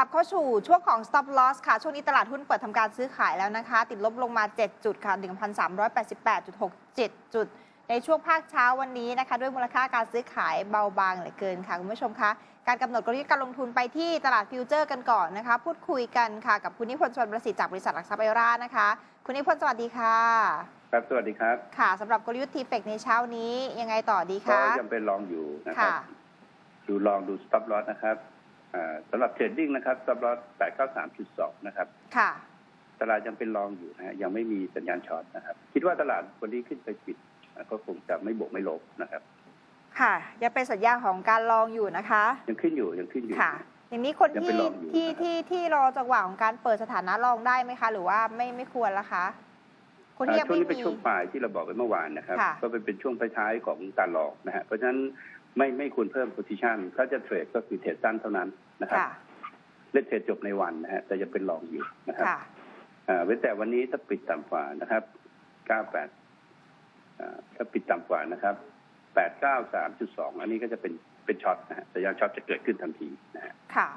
ลับเข้าสู่ช่วงของ stop loss ค่ะ ช่วงนี้ตลาดหุ้นเปิดทำการซื้อขายแล้วนะคะ ติดลบลงมา 7 จุดค่ะ 1,388.67 จุด ในช่วงภาคเช้าวันนี้นะคะ ด้วยมูลค่าการซื้อขายเบาบางเหลือเกินค่ะ คุณผู้ชมคะ การกำหนดกลยุทธ์การลงทุนไปที่ตลาดฟิวเจอร์กันก่อนนะคะ พูดคุยกันค่ะ กับคุณนิพนธ์ชวนประสิทธิ์จากบริษัทหลักทรัพย์ไอร่านะคะ คุณนิพนธ์สวัสดีค่ะ ครับ สวัสดีครับ ค่ะสำหรับกลยุทธ์ทีเฟกในเช้านี้ยังไงต่อดีก็คะยังเป็นลองอยู่นะครัค่ะบดูลองดู stop loss นะครับอ่า สำหรับเทรดดิ้งนะครับ stop loss 893.2นะครับ ค่ะ ตลาดยังเป็นลองอยู่นะฮะยังไม่มีสัญญาณช็อตนะครับ คิดว่าตลาดวันนี้ขึ้นไปปิดอ่าก็คงจะไม่บวกไม่ลบนะครับ ค่ะ ยังเป็นสัญญาณของการลองอยู่นะคะ ยังขึ้นอยู่ยังขึ้นอยู่ ค่ะ อย่างนี้คนยังเป็ที่นรองอยู่ที่นะครับ ที่ที่รอจังหวะของการเปิดสถานะลองได้ไหมคะ หรือว่าไม่ไม่ควรละคะ คนที่อ่ายังช่วงไม่นี้เป็นมี ช่วงปลายที่เราบอกไปเมื่อวานนะครับ ค่ะ ก็เป็นเป็นช่วงท้ายๆของการลองนะฮะเพราะฉะนั้นไม่ไม่ควรเพิ่ม position ถ้าจะเทรดก็คือเทรดสั้นเท่านั้น นะครับค่ะเล่นเทรดจบในวันนะฮะแต่ยังเป็นลองอยู่นะครับค่ะอ่าเว้นแต่วันนี้ถ้าปิดต่ำกว่านะครับ 98อ่าถ้าปิดต่ำกว่านะครับ 893.2 อันนี้ก็จะเป็นเป็นช็อตนะฮะสัญญาณช็อตจะเกิดขึ้นทันทีนะฮะค่ะ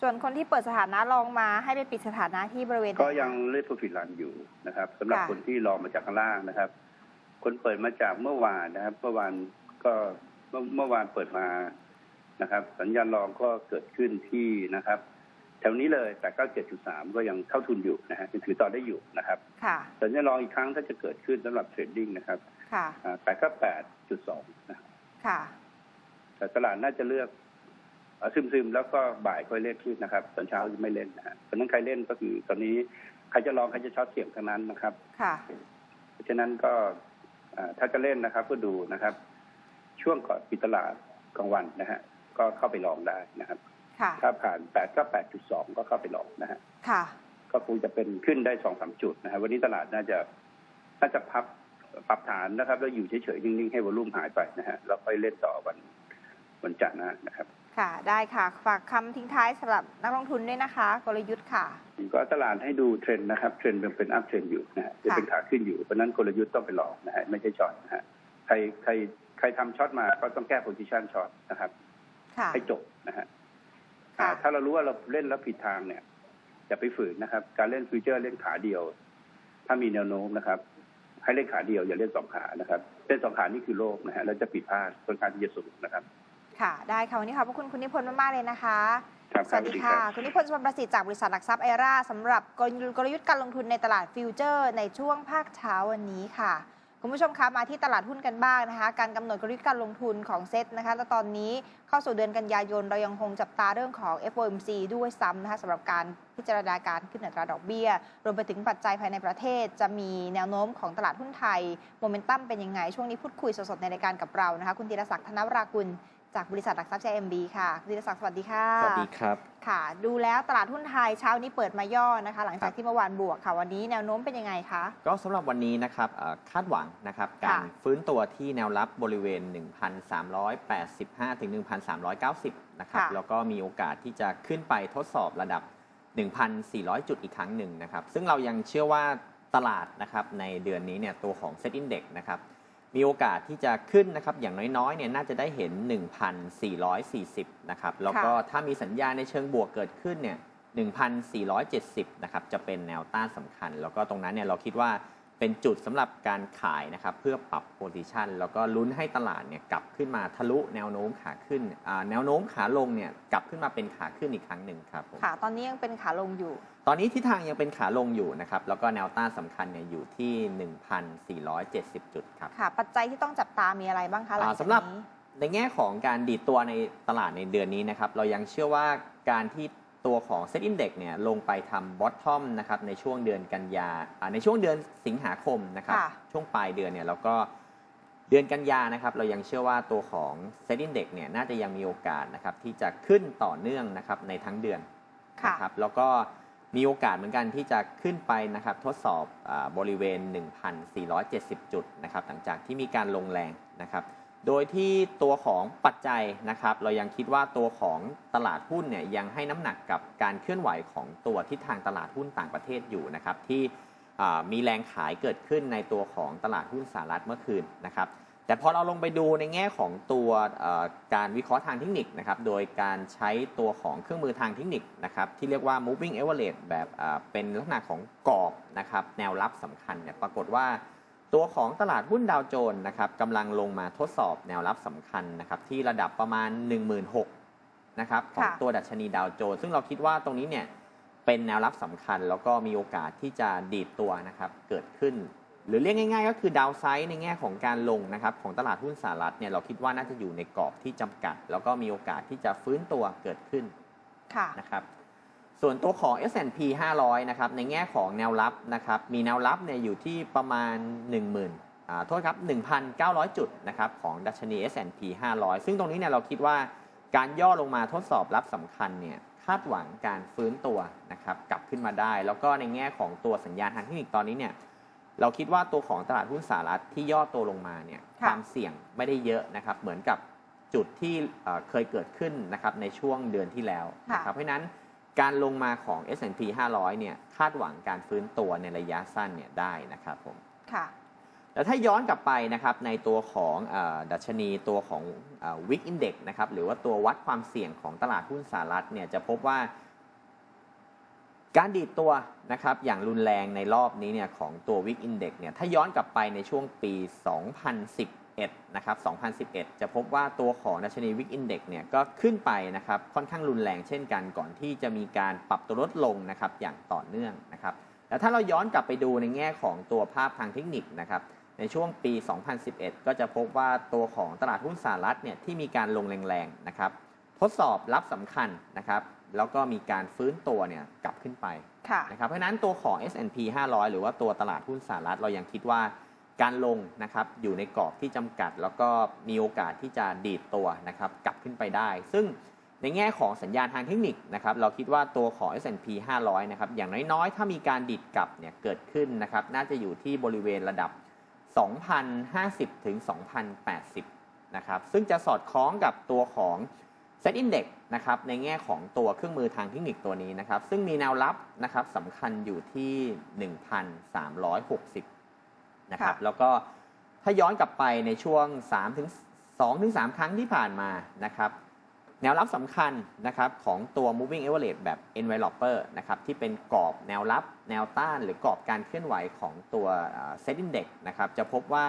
ส่วนคนที่เปิดสถานะลองมาให้ไปปิดสถานะที่บริเวณ ก็ยังเล่น profit run อยู่นะครับสำหรับค่ะคนที่รอมาจากข้างล่างนะครับ คนเปิดมาจากเมื่อวานนะครับ เมื่อวานก็เมื่อเมื่อวานเปิดมา นะครับ สัญญาณรองก็เกิดขึ้นที่นะครับ แถวนี้เลย897.3 ก็ยังเข้าทุนอยู่นะฮะยังถือต่อได้อยู่นะครับค่ะสัญญาณรองอีกครั้งถ้าจะเกิดขึ้นสำหรับเทรดดิ้งนะครับค่ะแปดก็แปดจุดสองนะครับค่ะแต่ตลาดน่าจะเลือกซึมซึมๆ แล้วก็บ่ายค่อยเล่นขึ้นนะครับ ตอนเช้าจะไม่เล่นนะฮะเพราะฉะนั้นใครเล่นก็คือตอนนี้ใครจะลองใครจะช็อตเสี่ยงทั้งนั้นนะครับ ค่ะ เพราะฉะนั้นก็อ่าถ้าจะเล่นนะครับก็ดูนะครับ ช่วงก่อนปิดตลาดกลางวันนะฮะ ก็เข้าไปลองได้นะครับ ค่ะ ถ้าผ่านแปดก็แปดจุดสองก็เข้าไปลองนะฮะค่ะ ก็คงจะเป็นขึ้นได้สองสามจุดนะฮะวันนี้ตลาดน่าจะน่าจะพับปรับฐานนะครับ แล้วอยู่เฉยๆนิ่งๆให้วอลุ่มหายไปนะฮะแล้วค่อยเล่นต่อวันวันจันทร์หน้านะครับ ค่ะ ได้ค่ะ ฝากคำทิ้งท้ายสำหรับนักลงทุนด้วยนะคะ กลยุทธ์ค่ะ ก็ตลาดให้ดูเทรนด์นะครับ เทรนด์ยังเป็นอัพเทรนด์อยู่นะฮะจะเป็นขาขึ้นอยู่ เพราะฉะนั้นกลยุทธ์ต้องไปลองนะฮะไม่ใช่ช็อตนะฮะใครใครใครทำช็อตมาก็ต้องแก้โพซิชันช็อตนะครับค่ะ ให้จบนะฮะค่ะอ่าถ้าเรารู้ว่าเราเล่นแล้วผิดทางเนี่ยอย่าไปฝืนนะครับ การเล่นฟิวเจอร์เล่นขาเดียว ถ้ามีแนวโน้มนะครับ ให้เล่นขาเดียวอย่าเล่นสองขานะครับเล่นสองขานี่คือโลกนะฮะแล้วจะผิดพลาดค่อนข้างที่จะสูงนะครับ ค่ะ ได้ค่ะวันนี้ขอบพระคุณคุณนิพนธ์มากๆเลยนะคะครับสวัสดีค่ะ คุณนิพนธ์ชวนประสิทธิ์จากบริษัทหลักทรัพย์ไอร่าสำหรับกลกลยุทธ์การลงทุนในตลาดฟิวเจอร์ ในช่วงภาคเช้าวันนี้ค่ะ คุณผู้ชมคะมาที่ตลาดหุ้นกันบ้างนะคะ การกำหนดกลยุทธ์การลงทุนของเซ็ตนะคะและตอนนี้เข้าสู่เดือนกันยายนเรายังคงจับตาเรื่องของ FOMC ด้วยซ้ำนะคะสำหรับการพิจารณาการขึ้นอัตราดอกเบี้ย รวมไปถึงปัจจัยภายในประเทศ จะมีแนวโน้มของตลาดหุ้นไทยโมเมนตัมเป็นยังไง ช่วงนี้พูดคุยสดๆในรายการกับเรานะคะคุณธีรศักดิ์ธนวรากุล จากบริษัทหลักทรัพย์ JMB ค่ะคุณธีรศักดิ์สวัสดีค่ะ สวัสดีครับ ค่ะ ดูแล้วตลาดหุ้นไทยเช้านี้เปิดมาย่อนะคะ หลังจากครับที่เมื่อวานบวกค่ะ วันนี้แนวโน้มเป็นยังไงคะ ก็สำหรับวันนี้นะครับเอ่อคาดหวังนะครับค่ะการฟื้นตัวที่แนวรับบริเวณ 1,385 ถึง 1,390 นะครับค่ะแล้วก็มีโอกาสที่จะขึ้นไปทดสอบระดับ 1,400 จุดอีกครั้งหนึ่งนะครับ ซึ่งเรายังเชื่อว่าตลาดนะครับในเดือนนี้เนี่ยตัวของ Set Index นะครับ มีโอกาสที่จะขึ้นนะครับอย่างน้อยๆเนี่ยน่าจะได้เห็น 1,440 นะครับ แล้วก็ถ้ามีสัญญาณในเชิงบวกเกิดขึ้นเนี่ย 1,470 นะครับ จะเป็นแนวต้านสำคัญ แล้วก็ตรงนั้นเนี่ยเราคิดว่าเป็นจุดสำหรับการขายนะครับ เพื่อปรับโพซิชันแล้วก็ลุ้นให้ตลาดเนี่ยกลับขึ้นมาทะลุแนวโน้มขาขึ้นอ่าแนวโน้มขาลงเนี่ยกลับขึ้นมาเป็นขาขึ้นอีกครั้งหนึ่งครับผมค่ะตอนนี้ยังเป็นขาลงอยู่ตอนนี้ทิศทางยังเป็นขาลงอยู่นะครับ แล้วก็แนวต้านสำคัญเนี่ยอยู่ที่ 1,470 จุดครับค่ะ ปัจจัยที่ต้องจับตามีอะไรบ้างคะหลังอ่าจากสำหรับนี้ ในแง่ของการดีดตัวในตลาดในเดือนนี้นะครับ เรายังเชื่อว่าการที่ตัวของ Set Index เนี่ยลงไปทำ bottom นะครับในช่วงเดือนกันยาอ่าในช่วงเดือนสิงหาคมนะครับ ค่ะ ช่วงปลายเดือนเนี่ยแล้วก็เดือนกันยานะครับ เรายังเชื่อว่าตัวของ Set Index เนี่ยน่าจะยังมีโอกาสนะครับที่จะขึ้นต่อเนื่องนะครับในทั้งเดือน ค่ะ นะครับแล้วก็ มีโอกาสเหมือนกันที่จะขึ้นไปนะครับทดสอบอบริเวณ 1,470 จุดนะครับหลังจากที่มีการลงแรงนะครับ โดยที่ตัวของปัจจัยนะครับ เรายังคิดว่าตัวของตลาดหุ้นเนี่ยยังให้น้ำหนักกับการเคลื่อนไหวของตัวทิศทางตลาดหุ้นต่างประเทศอยู่นะครับที่มีแรงขายเกิดขึ้นในตัวของตลาดหุ้นสหรัฐเมื่อคืนนะครับ แต่พอเราลงไปดูในแง่ของตัวเอ่อการวิเคราะห์ทางเทคนิคนะครับ โดยการใช้ตัวของเครื่องมือทางเทคนิคนะครับที่เรียกว่า moving average แบบอ่าเป็นลักษณะของกรอบนะครับแนวรับสำคัญเนี่ยปรากฏว่าตัวของตลาดหุ้นดาวโจนส์นะครับกำลังลงมาทดสอบแนวรับสำคัญนะครับที่ระดับประมาณ 16,000นะครับของค่ะตัวดัชนีดาวโจนส์ซึ่งเราคิดว่าตรงนี้เนี่ยเป็นแนวรับสำคัญแล้วก็มีโอกาสที่จะดีดตัวนะครับเกิดขึ้น หรือเรียกง่าย ๆ ก็คือดาวไซด์ในแง่ของการลงนะครับของตลาดหุ้นสหรัฐเนี่ยเราคิดว่าน่าจะอยู่ในกรอบที่จำกัด แล้วก็มีโอกาสที่จะฟื้นตัวเกิดขึ้นค่ะนะครับส่วนตัวของ S&P 500 นะครับ ในแง่ของแนวรับนะครับ มีแนวรับเนี่ยอยู่ที่ประมาณ 10,000อ่าโทษครับ 1,900 จุดนะครับของดัชนี S&P 500 ซึ่งตรงนี้เนี่ยเราคิดว่าการย่อลงมาทดสอบรับสำคัญเนี่ยคาดหวังการฟื้นตัวนะครับกลับขึ้นมาได้ แล้วก็ในแง่ของตัวสัญญาณทางเทคนิคตอนนี้เนี่ย เราคิดว่าตัวของตลาดหุ้นสหรัฐที่ย่อตัวลงมาเนี่ยค่ะความเสี่ยงไม่ได้เยอะนะครับ เหมือนกับจุดที่เอ่อเคยเกิดขึ้นนะครับในช่วงเดือนที่แล้วนะครับเพราะฉะนั้นการลงมาของ S&P 500 เนี่ยคาดหวังการฟื้นตัวในระยะสั้นเนี่ยได้นะครับผมค่ะแต่ถ้าย้อนกลับไปนะครับในตัวของเออดัชนีตัวของวิกอินเด็กนะครับหรือว่าตัววัดความเสี่ยงของตลาดหุ้นสหรัฐเนี่ยจะพบว่า การดีดตัวนะครับอย่างรุนแรงในรอบนี้เนี่ยของตัววิกอินเด็กเนี่ยถ้าย้อนกลับไปในช่วงปี 2011 นะครับ 2011 จะพบว่าตัวของดัชนีวิกอินเด็กเนี่ยก็ขึ้นไปนะครับค่อนข้างรุนแรงเช่นกันก่อนที่จะมีการปรับตัวลดลงนะครับอย่างต่อเนื่องนะครับแล้วถ้าเราย้อนกลับไปดูในแง่ของตัวภาพทางเทคนิคนะครับในช่วงปี 2011 ก็จะพบว่าตัวของตลาดหุ้นสหรัฐเนี่ยที่มีการลงแรงๆนะครับทดสอบรับสำคัญนะครับ แล้วก็มีการฟื้นตัวเนี่ยกลับขึ้นไปค่ะนะครับเพราะฉะนั้นตัวของ S&P 500 หรือว่าตัวตลาดหุ้นสหรัฐเรายังคิดว่าการลงนะครับอยู่ในกรอบที่จำกัด แล้วก็มีโอกาสที่จะดีดตัวนะครับกลับขึ้นไปได้ ซึ่งในแง่ของสัญญาณทางเทคนิคนะครับเราคิดว่าตัวของ S&P 500 นะครับอย่างน้อยๆ ถ้ามีการดิดกลับเนี่ยเกิดขึ้นนะครับน่าจะอยู่ที่บริเวณระดับ 2,050 ถึง 2,080 นะครับซึ่งจะสอดคล้องกับตัวของ Set Index นะครับในแง่ของตัวเครื่องมือทางเทคนิคตัวนี้นะครับ ซึ่งมีแนวรับนะครับสำคัญอยู่ที่ 1,360 นะครับค่ะแล้วก็ถ้าย้อนกลับไปในช่วง3ถึง2ถึง3ครั้งที่ผ่านมานะครับแนวรับสำคัญนะครับของตัว moving average แบบ enveloper นะครับที่เป็นกรอบแนวรับแนวต้านหรือกรอบการเคลื่อนไหวของตัวเอ่อ set index นะครับจะพบว่า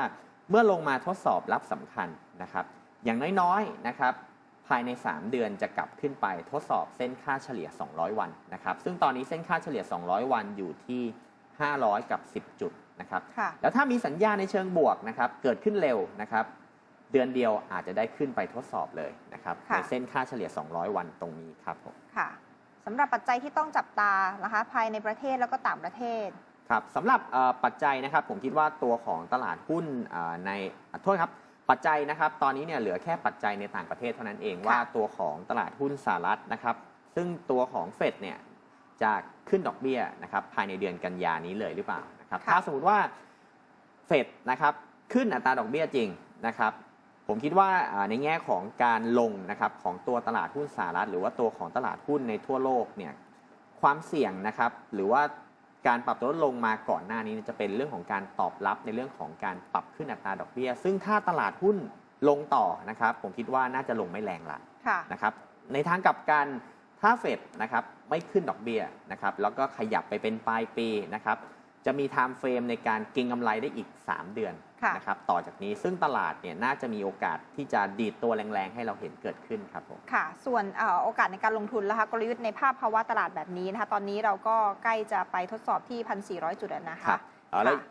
เมื่อลงมาทดสอบรับสำคัญนะครับอย่างน้อยๆนะครับภายใน 3 เดือนจะกลับขึ้นไปทดสอบเส้นค่าเฉลี่ย 200 วันนะครับ ซึ่งตอนนี้เส้นค่าเฉลี่ย 200 วันอยู่ที่ 500 กับ 10 จุดนะครับค่ะแล้วถ้ามีสัญญาณในเชิงบวกนะครับ เกิดขึ้นเร็วนะครับ เดือนเดียวอาจจะได้ขึ้นไปทดสอบเลยนะครับค่ะในเส้นค่าเฉลี่ย 200 วันตรงนี้ครับผมค่ะสำหรับปัจจัยที่ต้องจับตานะคะภายในประเทศแล้วก็ต่างประเทศครับสำหรับเอ่อปัจจัยนะครับผมคิดว่าตัวของตลาดหุ้นเอ่อในอะโทษครับ ปัจจัยนะครับตอนนี้เนี่ยเหลือแค่ปัจจัยในต่างประเทศเท่านั้นเองว่าตัวของตลาดหุ้นสหรัฐนะครับ ซึ่งตัวของเฟดเนี่ยจะขึ้นดอกเบี้ยนะครับภายในเดือนกันยานี้เลยหรือเปล่านะครับค่ะถ้าสมมติว่าเฟดนะครับขึ้นอัตราดอกเบี้ยจริงนะครับผมคิดว่าอ่าในแง่ของการลงนะครับของตัวตลาดหุ้นสหรัฐ หรือว่าตัวของตลาดหุ้นในทั่วโลกเนี่ยความเสี่ยงนะครับหรือว่า การปรับตัวลดลงมาก่อนหน้านี้จะเป็นเรื่องของการตอบรับในเรื่องของการปรับขึ้นอัตราดอกเบี้ย ซึ่งถ้าตลาดหุ้นลงต่อนะครับ ผมคิดว่าน่าจะลงไม่แรงละค่ะนะครับในทางกลับกันถ้าเฟดนะครับไม่ขึ้นดอกเบี้ยนะครับแล้วก็ขยับไปเป็นปลายปีนะครับ จะมีไทม์เฟรมในการเก็งกำไรได้อีก 3 เดือนค่ะนะครับต่อจากนี้ซึ่งตลาดเนี่ยน่าจะมีโอกาสที่จะดีดตัวแรงๆ ให้เราเห็นเกิดขึ้นครับผมค่ะ ส่วนเอ่อโอกาสในการลงทุนนะคะกลยุทธ์ในภาพภาวะตลาดแบบนี้นะคะตอนนี้เราก็ใกล้จะไปทดสอบที่ 1,400 จุดแล้วนะคะครับเอาแล้วค่ะ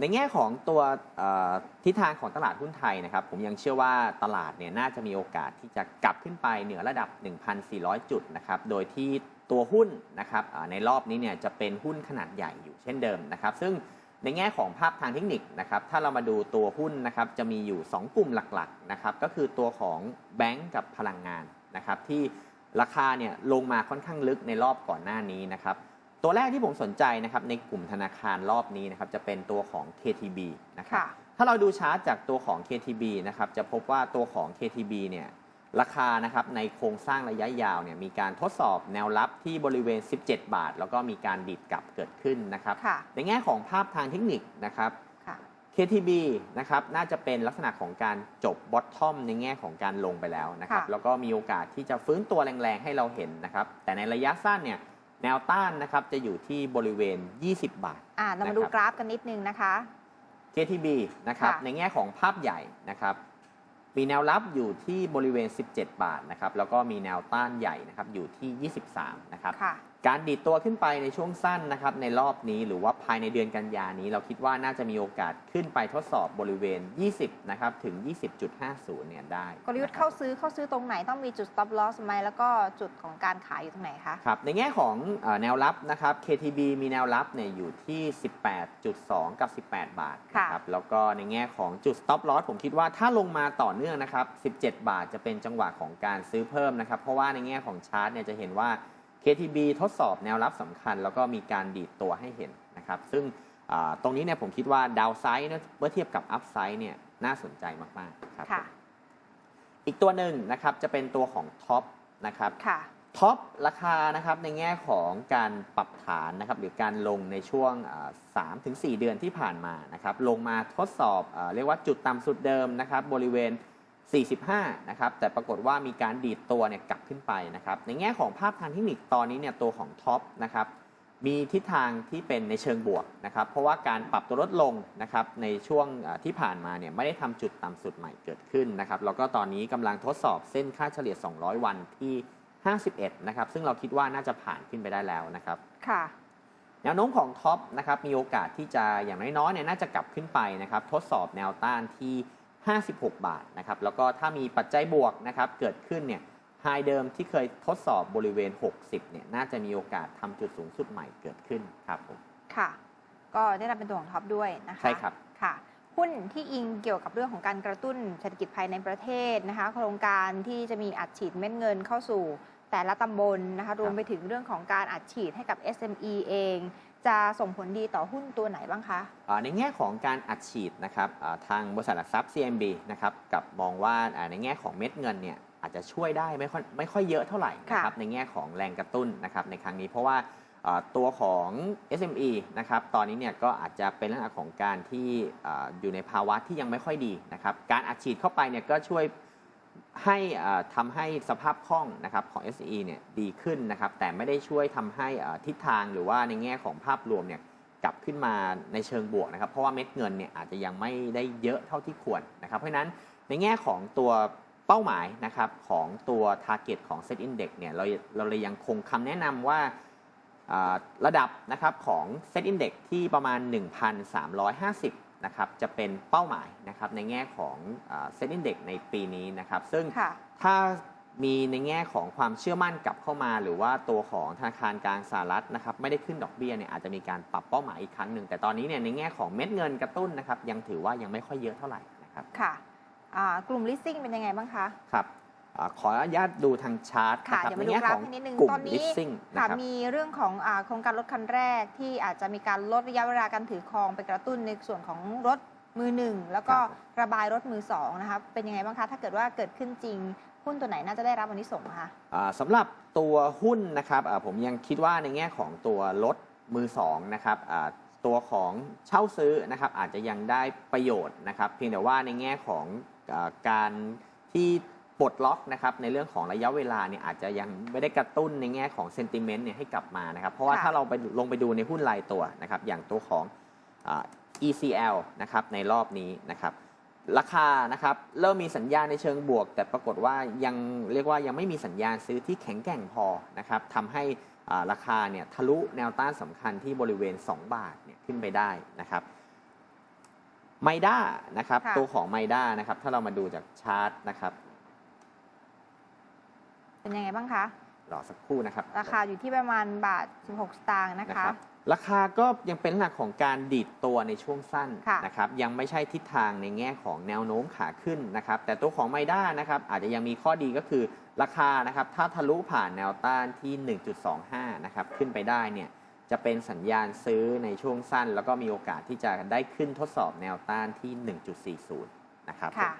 ในแง่ของตัวเอ่อทิศทางของตลาดหุ้นไทยนะครับ ผมยังเชื่อว่าตลาดเนี่ยน่าจะมีโอกาสที่จะกลับขึ้นไปเหนือระดับ 1,400 จุดนะครับ โดยที่ ตัวหุ้นนะครับอ่าในรอบนี้เนี่ยจะเป็นหุ้นขนาดใหญ่อยู่เช่นเดิมนะครับ ซึ่งในแง่ของภาพทางเทคนิคนะครับ ถ้าเรามาดูตัวหุ้นนะครับจะมีอยู่ 2 กลุ่มหลักๆนะครับ ก็คือตัวของแบงก์กับพลังงานนะครับ ที่ราคาเนี่ยลงมาค่อนข้างลึกในรอบก่อนหน้านี้นะครับ ตัวแรกที่ผมสนใจนะครับในกลุ่มธนาคารรอบนี้นะครับจะเป็นตัวของ KTB นะครับค่ะถ้าเราดูชาร์ตจากตัวของ KTB นะครับจะพบว่าตัวของ KTB เนี่ย ราคานะครับในโครงสร้างระยะยาวเนี่ยมีการทดสอบแนวรับที่บริเวณ 17 บาท แล้วก็มีการดิดกลับเกิดขึ้นนะครับค่ะในแง่ของภาพทางเทคนิคนะครับค่ะ KTB นะครับน่าจะเป็นลักษณะของการจบบอททอมในแง่ของการลงไปแล้วนะครับค่ะแล้วก็มีโอกาสที่จะฟื้นตัวแรงๆให้เราเห็นนะครับแต่ในระยะสั้นเนี่ยแนวต้านนะครับจะอยู่ที่บริเวณ 20 บาทอ่าเรามาดูนะครับกราฟกันนิดนึงนะคะ KTB นะครับค่ะในแง่ของภาพใหญ่นะครับ มีแนวรับอยู่ที่บริเวณ 17 บาทนะครับ แล้วก็มีแนวต้านใหญ่นะครับอยู่ที่ 23 นะครับ การดีดตัวขึ้นไปในช่วงสั้นนะครับในรอบนี้หรือว่าภายในเดือนกันยานี้ เราคิดว่าน่าจะมีโอกาสขึ้นไปทดสอบบริเวณ 20 นะครับ ถึง 20.50 เนี่ยได้กลยุทธ์นะครับเข้าซื้อเข้าซื้อตรงไหนต้องมีจุด stop loss ไหมแล้วก็จุดของการขายอยู่ตรงไหนคะ ครับ ในแง่ของเออแนวรับนะครับ KTB มีแนวรับเนี่ยอยู่ที่ 18.2 กับ 18 บาทค่ะนะครับแล้วก็ในแง่ของจุด stop loss ผมคิดว่าถ้าลงมาต่อเนื่องนะครับ 17 บาทจะเป็นจังหวะของการซื้อเพิ่มนะครับเพราะว่าในแง่ของชาร์ตเนี่ยจะเห็นว่า KTB ทดสอบแนวรับสำคัญ แล้วก็มีการดีดตัวให้เห็นนะครับ ซึ่งอ่าตรงนี้เนี่ยผมคิดว่าดาวไซด์เมื่อเทียบกับอัพไซด์เนี่ยน่าสนใจมากๆครับค่ะอีกตัวหนึ่งนะครับจะเป็นตัวของท็อปนะครับค่ะท็อปราคานะครับในแง่ของการปรับฐานนะครับหรือการลงในช่วงสามถึงสเดือนที่ผ่านมานะครับลงมาทดสอบอาเรียกว่าจุดต่ำสุดเดิมนะครับบริเวณ 45 นะครับ แต่ปรากฏว่ามีการดีดตัวเนี่ยกลับขึ้นไปนะครับ ในแง่ของภาพทางเทคนิคตอนนี้เนี่ยตัวของท็อปนะครับมีทิศทางที่เป็นในเชิงบวกนะครับ เพราะว่าการปรับตัวลดลงนะครับในช่วงอ่าที่ผ่านมาเนี่ยไม่ได้ทำจุดต่ำสุดใหม่เกิดขึ้นนะครับ แล้วก็ตอนนี้กำลังทดสอบเส้นค่าเฉลี่ย 200 วันที่ 51 นะครับ ซึ่งเราคิดว่าน่าจะผ่านขึ้นไปได้แล้วนะครับ ค่ะแนวโน้มของท็อปนะครับมีโอกาสที่จะอย่างน้อยๆเนี่ยน่าจะกลับขึ้นไปนะครับ ทดสอบแนวต้านที่ 56 บาทนะครับแล้วก็ถ้ามีปัจจัยบวกนะครับเกิดขึ้นเนี่ยไฮเดิมที่เคยทดสอบบริเวณ 60เนี่ยน่าจะมีโอกาสทำจุดสูงสุดใหม่เกิดขึ้นครับผมค่ะ ก็ได้รับเป็นตัวของท็อปด้วยนะคะใช่ครับค่ะหุ้นที่อิงเกี่ยวกับเรื่องของการกระตุ้นเศรษฐกิจภายในประเทศนะคะโครงการที่จะมีอัดฉีดเม็ดเงินเข้าสู่แต่ละตำบลนะคะรวมไปถึงเรื่องของการอัดฉีดให้กับ SME เอง จะส่งผลดีต่อหุ้นตัวไหนบ้างคะอ่าในแง่ของการอัดฉีดนะครับอ่าทางบริษัทหลักทรัพย์ CMB นะครับกับมองว่าอ่าในแง่ของเม็ดเงินเนี่ยอาจจะช่วยได้ไม่ค่อยไม่ค่อยเยอะเท่าไหร่นะครับค่ะในแง่ของแรงกระตุ้นนะครับในครั้งนี้เพราะว่าอ่าตัวของ SME นะครับตอนนี้เนี่ยก็อาจจะเป็นลักษณะของการที่อ่าอยู่ในภาวะที่ยังไม่ค่อยดีนะครับการอัดฉีดเข้าไปเนี่ยก็ช่วย ให้ทำให้สภาพคล่องนะครับของ SE เนี่ยดีขึ้นนะครับ แต่ไม่ได้ช่วยทำให้ทิศทางหรือว่าในแง่ของภาพรวมเนี่ยกลับขึ้นมาในเชิงบวกนะครับ เพราะว่าเม็ดเงินเนี่ยอาจจะยังไม่ได้เยอะเท่าที่ควรนะครับ เพราะนั้นในแง่ของตัวเป้าหมายนะครับของตัว Target ของ Set Index เนี่ยเราเราเลยยังคงคำแนะนำว่าอ่าระดับนะครับของ Set Index ที่ประมาณ 1,350 นะครับจะเป็นเป้าหมายนะครับในแง่ของอ่า Set Index ในปีนี้นะครับ ซึ่งค่ะถ้ามีในแง่ของความเชื่อมั่นกลับเข้ามา หรือว่าตัวของธนาคารกลางสหรัฐนะครับไม่ได้ขึ้นดอกเบี้ยเนี่ยอาจจะมีการปรับเป้าหมายอีกครั้งหนึ่งแต่ตอนนี้เนี่ยในแง่ของเม็ดเงินกระตุ้นนะครับยังถือว่ายังไม่ค่อยเยอะเท่าไหร่นะครับค่ะอ่ากลุ่ม leasing เป็นยังไงบ้างคะครับ อาขออนุญาตดูทางชาร์ตค่ะนะครับเดี๋ยวในมาดูแง่กราขฟองให้นิดนึงกลุ่ม ตอนนี้ leasing นะค่ะครับ มีเรื่องของอาโครงการรถคันแรกที่อาจจะมีการลดระยะเวลาการถือครองไปกระตุ้นในส่วนของรถมือหนึ่งแล้วก็ครับ ระบายรถมือสองนะคะเป็นยังไงบ้างคะถ้าเกิดว่าเกิดขึ้นจริงหุ้นตัวไหนน่าจะได้รับวันนี้ส่งส์คะ อ่าสำหรับตัวหุ้นนะครับอ่าผมยังคิดว่าในแง่ของตัวรถมือสองนะครับอ่าตัวของเช่าซื้อนะครับอาจจะยังได้ประโยชน์นะครับเพียงแต่ว่าในแง่ของอาการที่ ปลดล็อกนะครับในเรื่องของระยะเวลาเนี่ยอาจจะยังไม่ได้กระตุ้นในแง่ของเซนติเมนต์เนี่ยให้กลับมานะครับ เพราะว่าค่ะ ถ้าเราไปลงไปดูในหุ้นรายตัวนะครับ อย่างตัวของอา ECL นะครับในรอบนี้นะครับ ราคานะครับเริ่มมีสัญญาณในเชิงบวก แต่ปรากฏว่ายังเรียกว่ายังไม่มีสัญญาณซื้อที่แข็งแกร่งพอนะครับทำให้อ่าราคาเนี่ยทะลุแนวต้านสำคัญที่บริเวณ 2 บาทเนี่ยขึ้นไปได้นะครับไมด้านะครับค่ะ ตัวของไมด้านะครับถ้าเรามาดูจากชาร์ตนะครับ เป็นยังไงบ้างคะ รอสักครู่นะครับราคาอยู่ที่ประมาณบาท 16 สตางค์นะนะคะครับราคาก็ยังเป็นหลักของการดีดตัวในช่วงสั้นค่ะ นะครับยังไม่ใช่ทิศทางในแง่ของแนวโน้มขาขึ้นนะครับแต่ตัวของไมด้านะครับอาจจะยังมีข้อดีก็คือราคานะครับถ้าทะลุผ่านแนวต้านที่ 1.25 นะครับขึ้นไปได้เนี่ยจะเป็นสัญญาณซื้อในช่วงสั้น แล้วก็มีโอกาสที่จะได้ขึ้นทดสอบแนวต้านที่ 1.40 นะครับ ค่ะ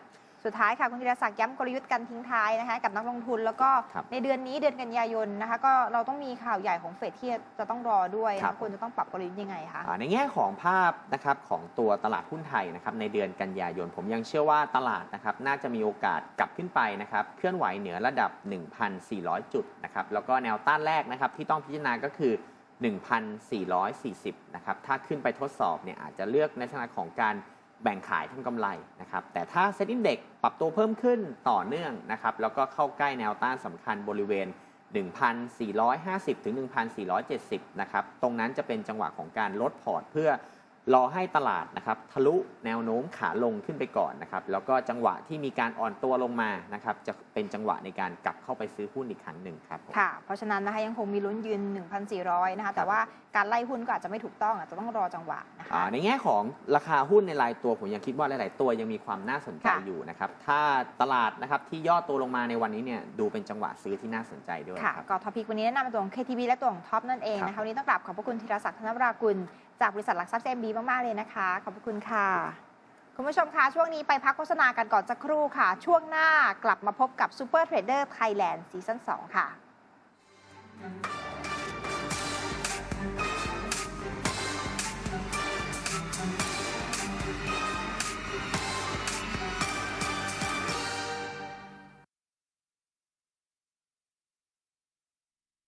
สสุดท้ายค่ะคุณธีรศักดิ์ย้ำกลยุทธ์การทิ้งท้ายนะคะกับนักลงทุนแล้วก็ครับในเดือนนี้เดือนกันยายนนะคะก็เราต้องมีข่าวใหญ่ของเฟดที่จะต้องรอด้วยครันะบควรจะต้องปรับกลยุทธ์ยังไงคะ อ่าในแง่ของภาพนะครับของตัวตลาดหุ้นไทยนะครับในเดือนกันยายน ผมยังเชื่อว่าตลาดนะครับน่าจะมีโอกาสกลับขึ้นไปนะครับเคลื่อนไหวเหนือระดับ 1,400 จุดนะครับแล้วก็แนวต้านแรกนะครับที่ต้องพิจารณาก็คือ 1,440 นะครับถ้าขึ้นไปทดสอบเนี่ยอาจจะเลือกในลักษณะของการ แบ่งขายทำกำไรนะครับ แต่ถ้าเซ็นดิ้งเด็กปรับตัวเพิ่มขึ้นต่อเนื่องนะครับ แล้วก็เข้าใกล้แนวต้านสำคัญบริเวณ 1,450 ถึง 1,470 นะครับ ตรงนั้นจะเป็นจังหวะของการลดพอร์ตเพื่อ รอให้ตลาดนะครับทะลุแนวโน้มขาลงขึ้นไปก่อนนะครับแล้วก็จังหวะที่มีการอ่อนตัวลงมานะครับจะเป็นจังหวะในการกลับเข้าไปซื้อหุ้นอีกครั้งหนึ่งครับผมค่ะ เพราะฉะนั้นนะคะยังคงมีลุ้นยืน 1,400 นะคะแต่ว่าการไล่หุ้นก็อาจจะไม่ถูกต้องอาจจะต้องรอจังหวะนะคะอ่าในแง่ของราคาหุ้นในรายตัวผมยังคิดว่าหลาย ๆ ตัวยังมีความน่าสนใจค่ะอยู่นะครับถ้าตลาดนะครับที่ย่อตัวลงมาในวันนี้เนี่ยดูเป็นจังหวะซื้อที่น่าสนใจด้วยค่ะครับก็ท็อปิกวันนี้แนะนำเป็นตัวของ KTB และตัวของท็อปนั่นเองนะครัคะบวันนี้ต้องกราบขอบพระคุณธีรศักดิ์ธนวรากุล จากบริษัทหลักทรัพย์เจมบีมาก ๆ เลยนะคะ ขอบคุณค่ะ คุณผู้ชมคะช่วงนี้ไปพักโฆษณากันก่อนสักครู่ค่ะ ช่วงหน้ากลับมาพบกับซูเปอร์เทรดเดอร์ไทยแลนด์ซีซั่น2ค่ะ